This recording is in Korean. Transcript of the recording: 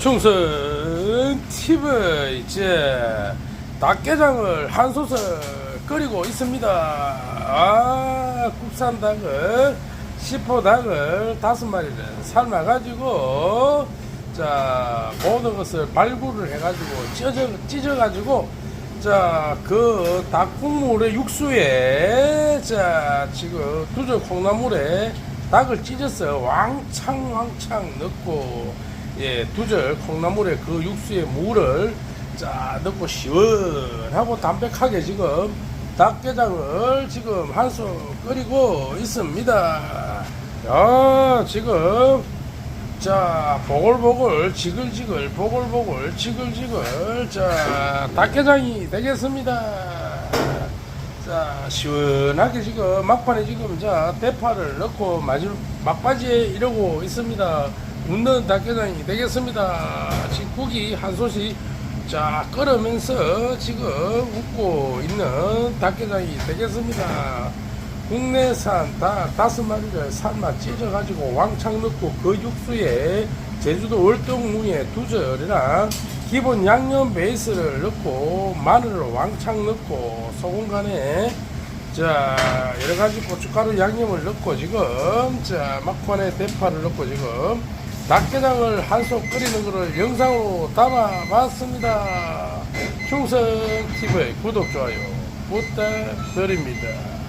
충성 TV 이제 닭게장을 한 솥을 끓이고 있습니다. 아, 국산 닭을, 시포 닭을 다섯 마리를 삶아가지고, 자, 모든 것을 발굴을 해가지고, 찢어, 찢어가지고, 자, 그 닭국물의 육수에, 자, 지금 두저 콩나물에 닭을 찢어서 왕창 왕창 넣고, 예, 두절 콩나물에 그 육수에 물을 자 넣고 시원하고 담백하게 지금 닭게장을 지금 한수 끓이고 있습니다. 야, 지금 자 보글보글 지글지글 보글보글 지글지글 자 닭게장이 되겠습니다. 자 시원하게 지금 막판에 지금 자 대파를 넣고 마지막 막바지에 이러고 있습니다. 웃는 닭게장이 되겠습니다. 지금 국이 한 솥이 자 끓으면서 지금 웃고 있는 닭게장이 되겠습니다. 국내산 닭 다섯 마리를 삶아 찢어가지고 왕창 넣고 그 육수에 제주도 월동무에 두 절이랑 기본 양념 베이스를 넣고 마늘을 왕창 넣고 소금 간에 자 여러 가지 고춧가루 양념을 넣고 지금 자 막판에 대파를 넣고 지금 닭게장을 한솥 끓이는 거를 영상으로 담아봤습니다. 충성 TV의 구독 좋아요 부탁드립니다.